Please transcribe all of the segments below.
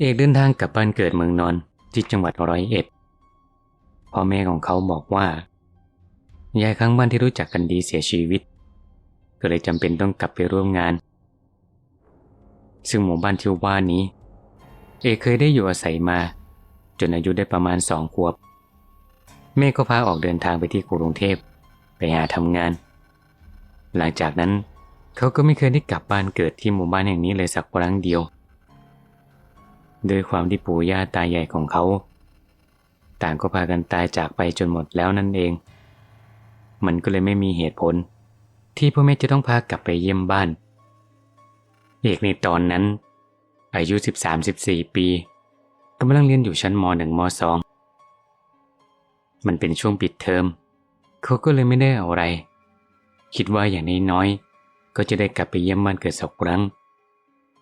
เอกเดินทางกลับบ้านเกิดเมืองนอนที่จังหวัดร้อยเอ็ดพ่อแม่ของเขาบอกว่ายายข้างบ้านที่รู้จักกันดีเสียชีวิต ก็เลยจำเป็นต้องกลับไปร่วมงาน ซึ่งหมู่บ้านที่ว่านี้ เอกเคยได้อยู่อาศัยมา จนอายุได้ประมาณสองขวบ แม่ก็พาออกเดินทางไปที่กรุงเทพไปหาทำงาน หลังจากนั้นเขาก็ไม่เคยได้กลับบ้านเกิดที่หมู่บ้านแห่งนี้เลยสักครั้งเดียว ด้วยความที่ปู่ย่าตายายของเขา ต่างก็พากันตายจากไปจนหมดแล้วนั่นเอง มันก็เลยไม่มีเหตุผล ที่พ่อแม่จะต้องพากลับไปเยี่ยมบ้าน เอกในตอนนั้น อายุ 13-14 ปีกำลังเรียนอยู่ชั้นม .1 ม .2 มันเป็นช่วงปิดเทอม เขาก็เลยไม่ได้อะไร คิดว่าอย่างน้อยๆก็จะได้กลับไปเยี่ยมบ้านเกิดสักครั้ง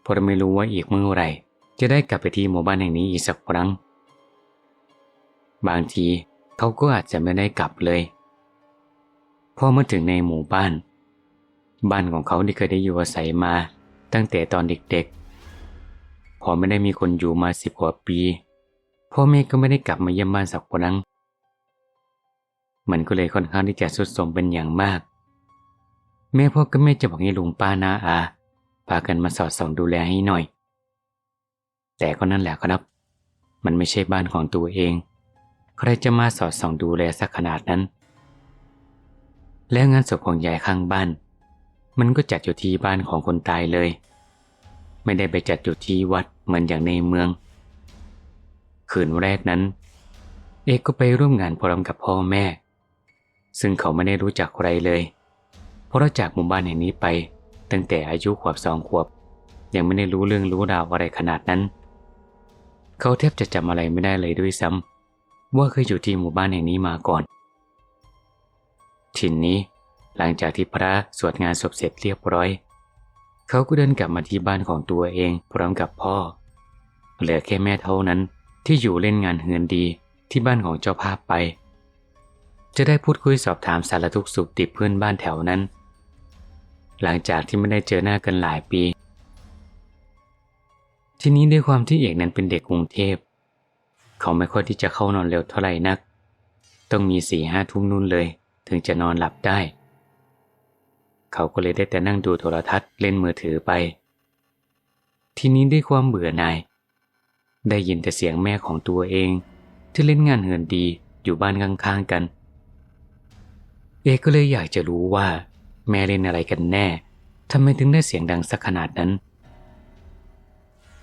เพราะไม่รู้ว่าอีกเมื่อไหร่ จะได้กลับไปที่หมู่บ้านแห่งนี้อีกสักครั้ง บางทีเขาก็อาจจะไม่ได้กลับเลยพอเมื่อถึงในหมู่บ้าน บ้านของเขาที่เคยได้อยู่อาศัยมาตั้งแต่ตอนเด็กๆ พอไม่ได้มีคนอยู่มาสิบกว่าปี พ่อแม่ก็ไม่ได้กลับมาเยี่ยมบ้านสักครั้ง มันก็เลยค่อนข้างที่จะสุดโทมเป็นอย่างมาก แม่พ่อก็ไม่จะบอกให้ลุงป้านาอาพากันมาสอดส่องดูแลให้หน่อย แต่ก็นั่นแหละครับ มันไม่ใช่บ้านของตัวเอง ใครจะมาสอดส่องดูแลสักขนาดนั้น แล้วงานศพของยายข้างบ้าน มันก็จัดอยู่ที่บ้านของคนตายเลย ไม่ได้ไปจัดอยู่ที่วัดเหมือนอย่างในเมือง คืนแรกนั้น เอกก็ไปร่วมงานพร้อมกับพ่อแม่ ซึ่งเขาไม่ได้รู้จักใครเลย เพราะจากหมู่บ้านแห่งนี้ไปตั้งแต่อายุขวบสองขวบยังไม่ได้รู้เรื่องรู้ราวอะไรขนาดนั้น เขาแทบจะจำอะไรไม่ได้เลยด้วยซ้ำว่าเคยอยู่ที่หมู่บ้านแห่งนี้มาก่อน ทีนี้ หลังจากที่พระสวดงานศพเสร็จเรียบร้อย เขาก็เดินกลับมาที่บ้านของตัวเองพร้อมกับพ่อ เหลือแค่แม่เท่านั้นที่อยู่เล่นงานเฮือนดีที่บ้านของเจ้าภาพไป จะได้พูดคุยสอบถามสารทุกสุขติดเพื่อนบ้านแถวนั้น หลังจากที่ไม่ได้เจอหน้ากันหลายปี ทีนี้ด้วยความที่เอกนั้นเป็นเด็กกรุงเทพ เขาไม่ค่อยที่จะเข้านอนเร็วเท่าไหร่นัก ต้องมีสี่ห้าทุ่มนู่นเลย ถึงจะนอนหลับได้ เขาก็เลยได้แต่นั่งดูโทรทัศน์เล่นมือถือไป ทีนี้ด้วยความเบื่อหน่าย ได้ยินแต่เสียงแม่ของตัวเอง ที่เล่นงานเหินดีอยู่บ้านข้างๆกัน เอกก็เลยอยากจะรู้ว่า แม่เล่นอะไรกันแน่ทำไมถึงได้เสียงดังสักขนาดนั้น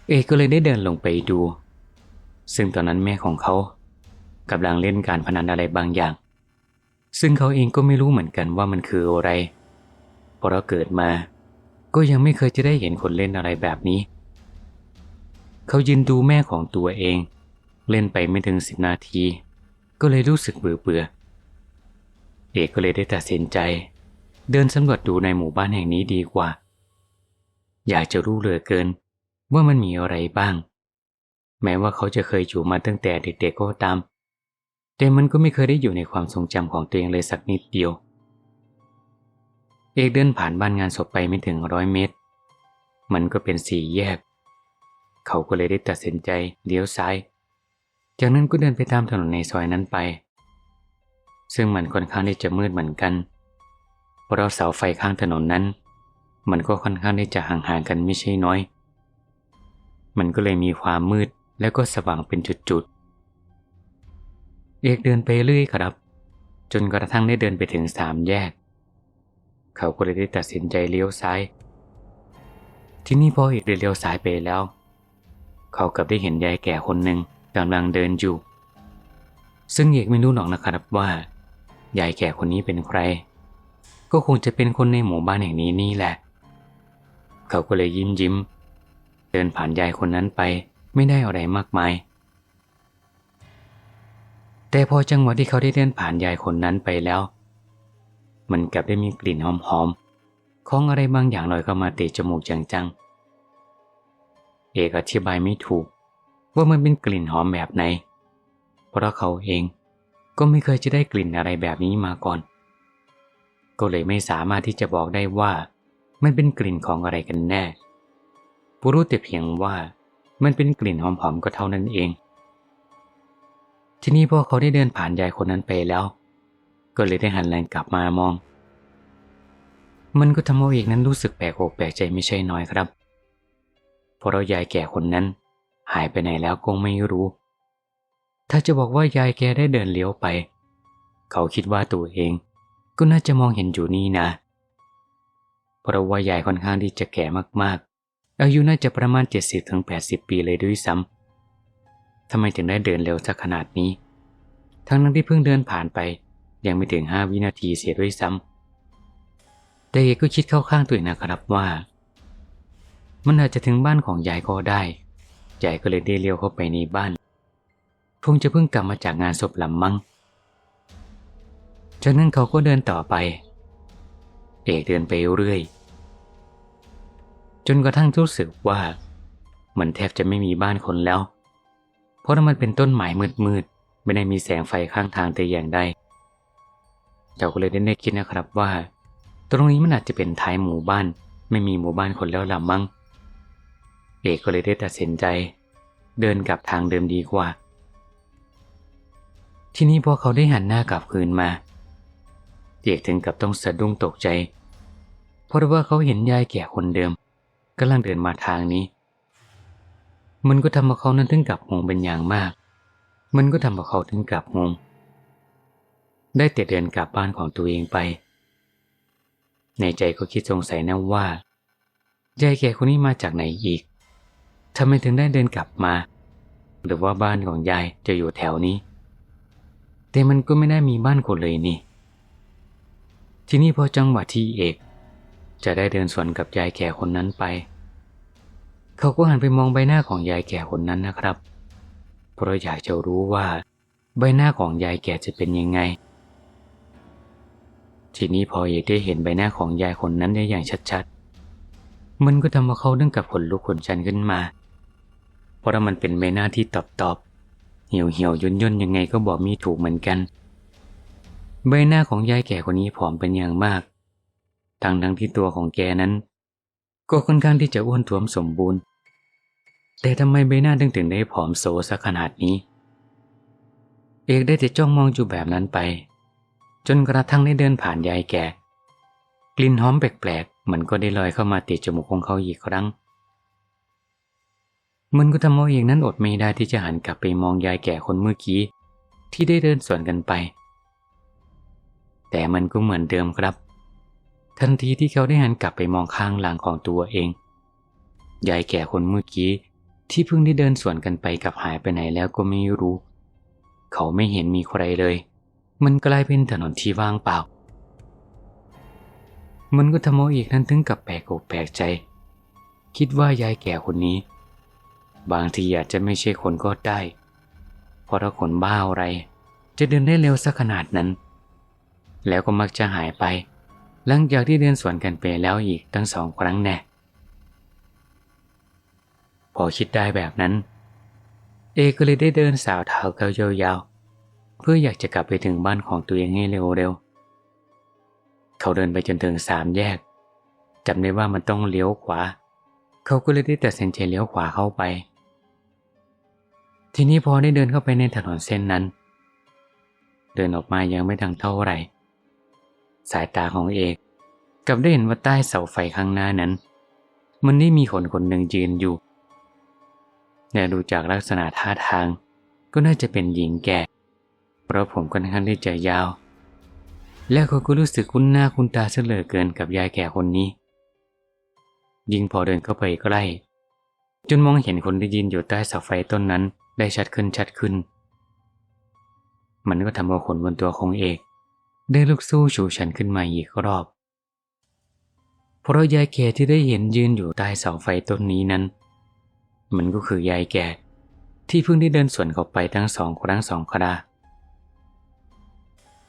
เอก็เลยได้เดินลงไปดู ซึ่งตอนนั้นแม่ของเขากำลังเล่นการพนันอะไรบางอย่าง ซึ่งเขาเองก็ไม่รู้เหมือนกันว่ามันคืออะไร เพราะเราเกิดมา ก็ยังไม่เคยจะได้เห็นคนเล่นอะไรแบบนี้ เขายืนดูแม่ของตัวเอง เล่นไปไม่ถึงสิบนาที ก็เลยรู้สึกเบื่อเบื่อเอกก็เลยได้ตัดสินใจ เดินสำรวจดูในหมู่บ้านแห่งนี้ดีกว่า อยากจะรู้เหลือเกิน ว่ามันมีอะไรบ้าง แม้ว่าเขาจะเคยอยู่มาตั้งแต่เด็กๆก็ตาม แต่มันก็ไม่เคยได้อยู่ในความทรงจำของตัวเองเลยสักนิดเดียว เอกเดินผ่านบ้านงานศพไปไม่ถึงร้อยเมตร มันก็เป็นสี่แยก เขาก็เลยได้ตัดสินใจเลี้ยวซ้าย จากนั้นก็เดินไปตามถนนในซอยนั้นไป ซึ่งมันค่อนข้างที่จะมืดเหมือนกันเพราะเสาไฟข้างถนนนั้น มันก็ค่อนข้างที่จะห่างๆกันไม่ใช่น้อย มันก็เลยมีความมืดแล้วก็สว่างเป็นจุดๆ เอกเดินไปเรื่อยครับ จนกระทั่งได้เดินไปถึงสามแยก เขาก็เลยได้ตัดสินใจเลี้ยวซ้าย ที่นี่พอเอกเลี้ยวซ้ายไปแล้ว เขากับได้เห็นยายแก่คนหนึ่งกำลังเดินอยู่ ซึ่งเอกไม่รู้หรอกนะครับว่ายายแก่คนนี้เป็นใคร ก็คงจะเป็นคนในหมู่บ้านแห่งนี้นี่แหละ เขาก็เลยยิ้มยิ้ม เดินผ่านยายคนนั้นไป ไม่ได้อะไรมากมาย แต่พอจังหวะที่เขาได้เดินผ่านยายคนนั้นไปแล้ว มันกลับได้มีกลิ่นหอมๆของอะไรบางอย่างลอยเข้ามาเตะจมูกจังๆ เอกอธิบายไม่ถูก ว่ามันเป็นกลิ่นหอมแบบไหน เพราะเขาเองก็ไม่เคยจะได้กลิ่นอะไรแบบนี้มาก่อน ก็เลยไม่สามารถที่จะบอกได้ว่า มันเป็นกลิ่นของอะไรกันแน่ ผู้รู้แต่เพียงว่ามันเป็นกลิ่นหอมๆก็เท่านั้นเอง ทีนี้พอเขาได้เดินผ่านยายคนนั้นไปแล้ว ก็เลยได้หันแรงกลับมามอง มันก็ทำเอาเอกนั้นรู้สึกแปลกอกแปลกใจไม่ใช่น้อยครับ เพราะเรายายแก่คนนั้น หายไปไหนแล้วก็ไม่รู้ ถ้าจะบอกว่ายายแกได้เดินเลี้ยวไป เขาคิดว่าตัวเอง ก็น่าจะมองเห็นอยู่นี่นะ เพราะว่ายายค่อนข้างที่จะแก่มากๆ อายุน่าจะประมาณ 70-80 ปีเลยด้วยซ้ำทำไมถึงได้เดินเร็วสักขนาดนี้ ทั้งนั้นที่เพิ่งเดินผ่านไป ยังไม่ถึง 5 วินาทีเสียด้วยซ้ำแต่เอกก็คิดเข้าข้างตัวเองนะครับว่า มันอาจจะถึงบ้านของยายก็ได้ยายก็เลยได้เลี้ยวเข้าไปในบ้านคงจะเพิ่งกลับมาจากงานศพลำมั้งจากนั้นเขาก็เดินต่อไป เอกเดินไปเรื่อย จนกระทั่งรู้สึกว่า มันแทบจะไม่มีบ้านคนแล้ว เพราะมันเป็นต้นไม้มืดๆ ไม่ได้มีแสงไฟข้างทางแต่อย่างใดเราก็เลยได้ได้คิดนะครับว่า ตรงนี้มันอาจจะเป็นท้ายหมู่บ้าน ไม่มีหมู่บ้านคนแล้วลำมั้ง เอกก็เลยได้ตัดสินใจ เดินกลับทางเดิมดีกว่า ทีนี้พอเขาได้หันหน้ากลับคืนมา เอกถึงกับต้องสะดุ้งตกใจ เพราะว่าเขาเห็นยายแก่คนเดิม กำลังเดินมาทางนี้ มันก็ทำให้เขานั้นถึงกับงงเป็นอย่างมาก มันก็ทำให้เขาถึงกับงง ได้แต่เดินกลับบ้านของตัวเองไป ในใจก็คิดสงสัยนะว่ายายแก่คนนี้มาจากไหนอีกทำไมถึงได้เดินกลับมา หรือว่าบ้านของยายจะอยู่แถวนี้ แต่มันก็ไม่ได้มีบ้านคนเลยนี่ ทีนี้พอจังหวะที่เอก จะได้เดินสวนกับยายแก่คนนั้นไป เขาก็หันไปมองใบหน้าของยายแก่คนนั้นนะครับ เพราะอยากจะรู้ว่า ใบหน้าของยายแก่จะเป็นยังไง ทีนี้พอเอกได้เห็นใบหน้าของยายคนนั้นได้อย่างชัดๆ มันก็ทำให้เขาดึงกับขนลุกขนชันขึ้นมา เพราะมันเป็นใบหน้าที่ตอบตอบๆเหี่ยวเหี่ยวย่นย่นๆยังไงก็บอกมีถูกเหมือนกัน ใบหน้าของยายแก่คนนี้ผอมเป็นอย่างมาก ทั้งทั้งที่ตัวของแกนั้น ก็ค่อนข้างที่จะอ้วนท้วมสมบูรณ์ แต่ทำไมใบหน้าถึงถึงได้ผอมโซสักขนาดนี้ เอกได้แต่จ้องมองอยู่แบบนั้นไป จนกระทั่งได้เดินผ่านยายแกกลิ่นหอมแปลกๆมันก็ได้ลอยเข้ามาติดจมูกของเขาอีกครั้ง มันก็ทำเอาเองนั้นอดไม่ได้ที่จะหันกลับไปมองยายแก่คนเมื่อกี้ที่ได้เดินสวนกันไป แต่มันก็เหมือนเดิมครับ ทันทีที่เขาได้หันกลับไปมองข้างหลังของตัวเอง ยายแก่คนเมื่อกี้ที่เพิ่งได้เดินสวนกันไปกับหายไปไหนแล้วก็ไม่รู้ เขาไม่เห็นมีใครเลย มันกลายเป็นถนนที่ว่างเปล่า มันก็ทำเอาอีกนั้นถึงกับแปลกอกแปลกใจ คิดว่ายายแก่คนนี้ บางทีอาจจะไม่ใช่คนก็ได้ เพราะถ้าคนบ้าอะไร จะเดินได้เร็วสักขนาดนั้น แล้วก็มักจะหายไป หลังจากที่เดินสวนกันไปแล้วอีกตั้งสองครั้งแน่พอคิดได้แบบนั้น เอก็เลยได้เดินสาวเท้าเก้ายาวๆเพื่ออยากจะกลับไปถึงบ้านของตัวเองให้เร็วๆ เขาเดินไปจนถึงสามแยกจำได้ว่ามันต้องเลี้ยวขวา เขาก็เลยได้ตัดสินใจเลี้ยวขวาเข้าไป ทีนี้พอได้เดินเข้าไปในถนนเส้นนั้น เดินออกมายังไม่ทังเท่าไหร่ สายตาของเอกกับได้เห็นว่าใต้เสาไฟข้างหน้านั้น มันได้มีคนคนหนึ่งยืนอยู่แต่ดูจากลักษณะท่าทางก็น่าจะเป็นหญิงแก่ เพราะผมค่อนข้างที่จะยาว และเขาก็รู้สึกคุ้นหน้าคุ้นตาเสยเหลือเกินกับยายแก่คนนี้ ยิ่งพอเดินเข้าไปใกล้ จนมองเห็นคนที่ยืนอยู่ใต้เสาไฟต้นนั้นได้ชัดขึ้นชัดขึ้น มันก็ทำเอาขนบนตัวของเอก ได้ลุกสู้ชูชันขึ้นมาอีกรอบ เพราะยายแก่ที่ได้เห็นยืนอยู่ใต้เสาไฟต้นนี้นั้น มันก็คือยายแก่ ที่เพิ่งได้เดินสวนเข้าไปทั้งสองครั้งสองครา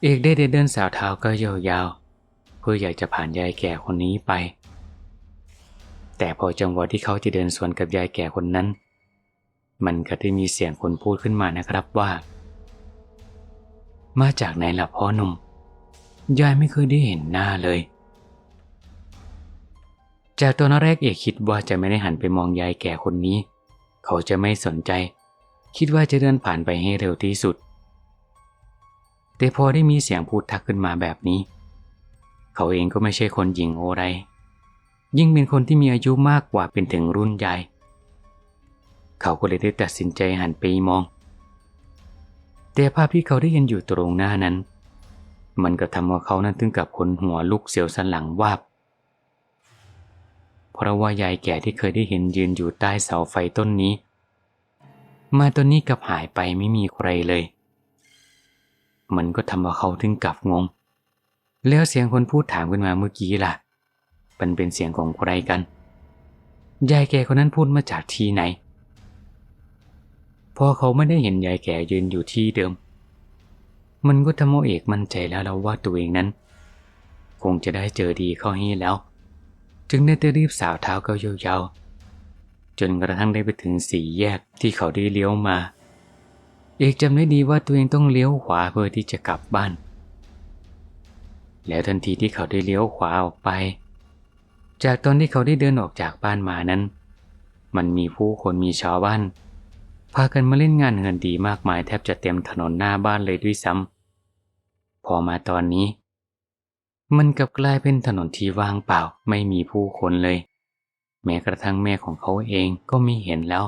เอกได้เดินสาวเท้าก็ยาวๆเพื่ออยากจะผ่านยายแก่คนนี้ไป แต่พอจังหวะที่เขาจะเดินสวนกับยายแก่คนนั้น มันก็ได้มีเสียงคนพูดขึ้นมานะครับว่า มาจากไหนล่ะพ่อหนุ่ม ยายไม่เคยได้เห็นหน้าเลย จากตอนแรกเอกคิดว่าจะไม่ได้หันไปมองยายแก่คนนี้ เขาจะไม่สนใจ คิดว่าจะเดินผ่านไปให้เร็วที่สุด แต่พอได้มีเสียงพูดทักขึ้นมาแบบนี้ เขาเองก็ไม่ใช่คนหญิงโอไร ยิ่งเป็นคนที่มีอายุมากกว่าเป็นถึงรุ่นใหญ่เขาก็เลยได้ตัดสินใจหันไปมอง แต่ภาพที่เขาได้เห็นอยู่ตรงหน้านั้น มันก็ทำให้เขานั้นถึงกับขนหัวลุกเสียวสันหลังวาบ เพราะว่ายายแก่ที่เคยได้เห็นยืนอยู่ใต้เสาไฟต้นนี้ มาตอนนี้กับหายไปไม่มีใครเลย มันก็ทำให้เขาถึงกับงง แล้วเสียงคนพูดถามขึ้นมาเมื่อกี้ล่ะ มันเป็นเสียงของใครกัน ยายแก่คนนั้นพูดมาจากที่ไหน พอเขาไม่ได้เห็นยายแก่ยืนอยู่ที่เดิม มันก็ทำให้เอกมั่นใจแล้วแล้วว่าตัวเองนั้น คงจะได้เจอดีเข้าให้แล้ว จึงได้แต่รีบสาวเท้าเก้ายาวๆจนกระทั่งได้ไปถึงสี่แยกที่เขาได้เลี้ยวมา เอกจำได้ดีว่าตัวเองต้องเลี้ยวขวาเพื่อที่จะกลับบ้าน แล้วทันทีที่เขาได้เลี้ยวขวาออกไป จากตอนที่เขาได้เดินออกจากบ้านมานั้น มันมีผู้คนมีชาวบ้านพากันมาเล่นงานเงินดีมากมายแทบจะเต็มถนนหน้าบ้านเลยด้วยซ้ำ พอมาตอนนี้ มันกลับกลายเป็นถนนที่ว่างเปล่าไม่มีผู้คนเลย แม้กระทั่งแม่ของเขาเองก็ไม่เห็นแล้ว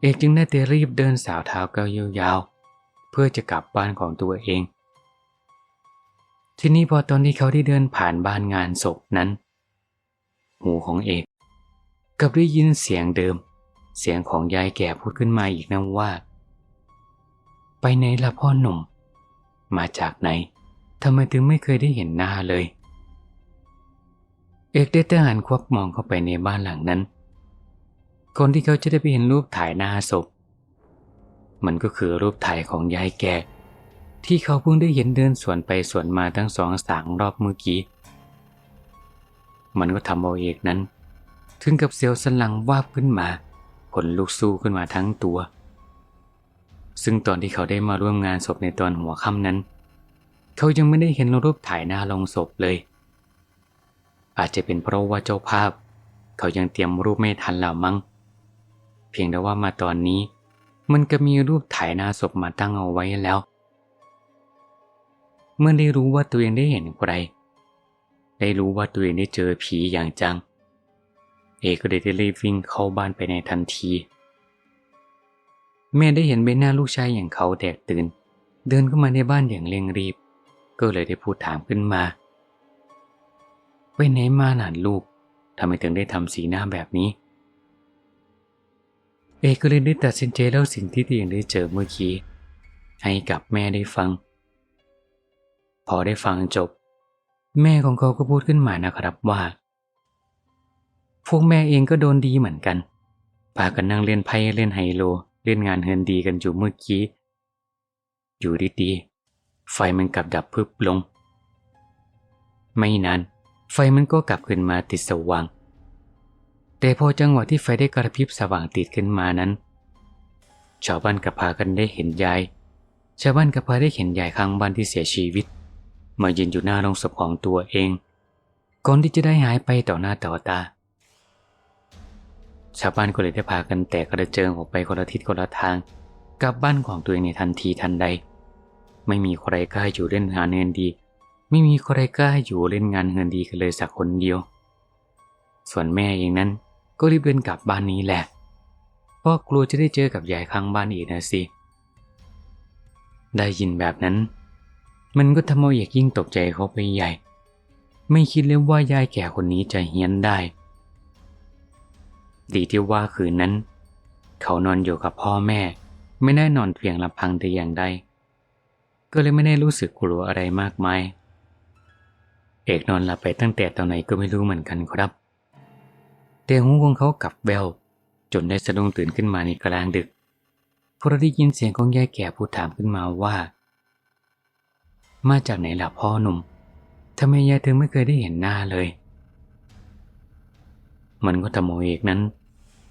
เอกจึงได้แต่รีบเดินสาวเท้าก้าวยาวๆเพื่อจะกลับบ้านของตัวเอง ทีนี้พอตอนที่เขาได้เดินผ่านบ้านงานศพนั้น หูของเอกกับได้ยินเสียงเดิม เสียงของยายแก่พูดขึ้นมาอีกนะว่า ไปไหนล่ะพ่อหนุ่ม มาจากไหนทำไมถึงไม่เคยได้เห็นหน้าเลย เอกได้แต่หันควับมองเข้าไปในบ้านหลังนั้น คนที่เขาจะได้ไปเห็นรูปถ่ายหน้าศพ มันก็คือรูปถ่ายของยายแก่ที่เขาเพิ่งได้เห็นเดินสวนไปสวนมาทั้งสองสางรอบเมื่อกี้ มันก็ทำเอาเอกนั้น ถึงกับเซลล์สนหลังวาบขึ้นมาขนลุกสู้ขึ้นมาทั้งตัว ซึ่งตอนที่เขาได้มาร่วมงานศพในตอนหัวค่ำนั้น เขายังไม่ได้เห็นรูปถ่ายหน้าลงศพเลย อาจจะเป็นเพราะว่าเจ้าภาพ เขายังเตรียมรูปไม่ทันแล้วมั้ง เพียงแต่ว่ามาตอนนี้ มันก็มีรูปถ่ายหน้าศพมาตั้งเอาไว้แล้ว เมื่อได้รู้ว่าตัวเองได้เห็นใคร ได้รู้ว่าตัวเองได้เจอผีอย่างจัง เอกก็ได้รีบวิ่งเข้าบ้านไปในทันที แม่ได้เห็นใบหน้าลูกชายอย่างเขาแตกตื่น เดินเข้ามาในบ้านอย่างเร่งรีบ ก็เลยได้พูดถามขึ้นมา ไปไหนมาหลานลูกทำไมถึงได้ทำสีหน้าแบบนี้ เอกก็เลยได้ตัดสินใจเล่าสิ่งที่ตัวเองได้เจอเมื่อกี้ ให้กับแม่ได้ฟัง พอได้ฟังจบ แม่ของเขาก็พูดขึ้นมานะครับว่า พวกแม่เองก็โดนดีเหมือนกันพากันนั่งเล่นไพ่เล่นไฮโล เล่นงานเฮินดีกันอยู่เมื่อกี้ อยู่ดีๆ ไฟมันกลับดับพึบลง ไม่นานไฟมันก็กลับขึ้นมาติดสว่าง แต่พอจังหวะที่ไฟได้กระพริบสว่างติดขึ้นมานั้น ชาวบ้านกับพากันได้เห็นยาย ชาวบ้านกับพาได้เห็นยายข้างบ้านที่เสียชีวิต มายืนอยู่หน้าโรงศพของตัวเอง ก่อนที่จะได้หายไปต่อหน้าต่อตา ชาวบ้านก็เลยได้พากันแตกกระเจิงออกไปคนละทิศคนละทางกลับบ้านของตัวเองในทันทีทันใด ไม่มีใครกล้าอยู่เล่นงานเงินดี ไม่มีใครกล้าอยู่เล่นงานเงินดีกันเลยสักคนเดียว ส่วนแม่เองนั้นก็รีบเดินกลับบ้านนี้แหละเพราะกลัวจะได้เจอกับยายข้างบ้านอีกนะสิ ได้ยินแบบนั้น มันก็ทำเอาเอกยิ่งตกใจเขาไปใหญ่ ไม่คิดเลยว่ายายแก่คนนี้จะเฮี้ยนได้ ดีที่ว่าคืนนั้น เขานอนอยู่กับพ่อแม่ ไม่ได้นอนเพียงลำพังแต่อย่างใด ก็เลยไม่ได้รู้สึกกลัวอะไรมากมาย เอกนอนหลับไปตั้งแต่ตอนไหนก็ไม่รู้เหมือนกันครับ แต่หูของเขากลับแววจนได้สะดุ้งตื่นขึ้นมาในกลางดึกเพราะได้ยินเสียงของยายแก่พูดถามขึ้นมาว่า มาจากไหนล่ะพ่อหนุ่มทำไมยายถึงไม่เคยได้เห็นหน้าเลย มันก็ทำโมเอกนั้น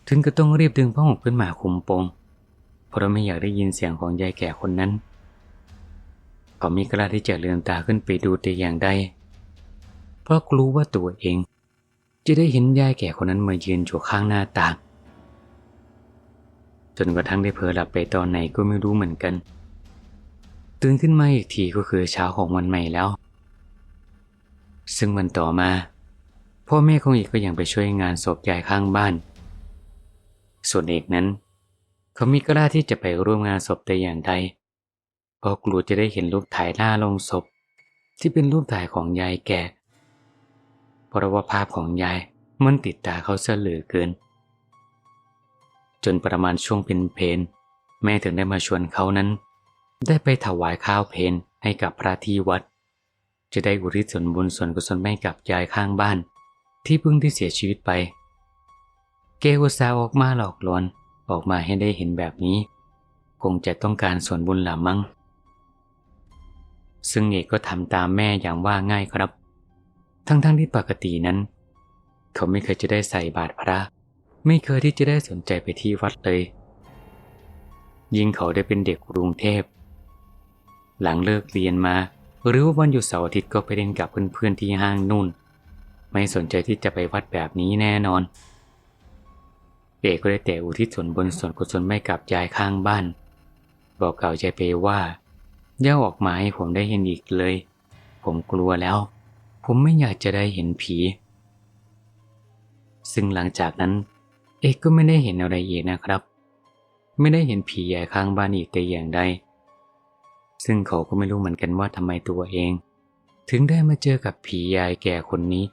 ถึงก็ต้องรีบดึงผ้าห่มขึ้นมาคุมโปงเพราะไม่อยากได้ยินเสียงของยายแก่คนนั้นก็มีกล้าที่จะเลือนตาขึ้นไปดูแต่อย่างใด เพราะกลัวว่าตัวเอง จะได้เห็นยายแก่คนนั้นมายืนอยู่ข้างหน้าต่าง จนกระทั่งได้เผลอหลับไปตอนไหนก็ไม่รู้เหมือนกัน ตื่นขึ้นมาอีกทีก็คือเช้าของวันใหม่แล้ว ซึ่งวันต่อมา พ่อแม่ของเอกก็ยังไปช่วยงานศพยายข้างบ้าน ส่วนเอกนั้น เขามีกล้าที่จะไปร่วมงานศพแต่อย่างใดเพราะกลัวจะได้เห็นรูปถ่ายหน้าลงศพ ที่เป็นรูปถ่ายของยายแก่เพราะว่าภาพของยายมันติดตาเขาเสียเหลือเกิน จนประมาณช่วงเป็นเพนแม่ถึงได้มาชวนเขานั้น ได้ไปถวายข้าวเพนให้กับพระที่วัด จะได้อุทิศส่วนบุญส่วนกุศลให้กับยายข้างบ้าน ที่เพิ่งที่เสียชีวิตไป เกอุสาออกมาหลอกลวงออกมาให้ได้เห็นแบบนี้ คงจะต้องการส่วนบุญละมั้ง ซึ่งเอกก็ทำตามแม่อย่างว่าง่ายครับ ทั้งๆทที่ปกตินั้น เขาไม่เคยจะได้ใส่บาตรพระ ไม่เคยที่จะได้สนใจไปที่วัดเลย ยิ่งเขาได้เป็นเด็กกรุงเทพ หลังเลิกเรียนมา หรือว่าวันหยุดเสาร์อาทิตย์ก็ไปเล่นกับเพื่อนๆที่ห้างนู่น ไม่สนใจที่จะไปวัดแบบนี้แน่นอน เอกก็ได้แต่อุทิศส่วนบนส่วนกุศลไม่กับยายข้างบ้าน บอกเก่าใจเปว่าอย่าออกมาให้ผมได้เห็นอีกเลย ผมกลัวแล้ว ผมไม่อยากจะได้เห็นผี ซึ่งหลังจากนั้น เอกก็ไม่ได้เห็นอะไรอีกนะครับ ไม่ได้เห็นผีใหญ่ข้างบ้านอีกแต่อย่างใดซึ่งเขาก็ไม่รู้เหมือนกันว่าทำไมตัวเอง ถึงได้มาเจอกับผียายแก่คนนี้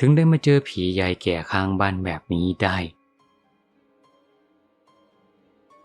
ถึงได้มาเจอผียายแก่ข้างบ้านแบบนี้ได้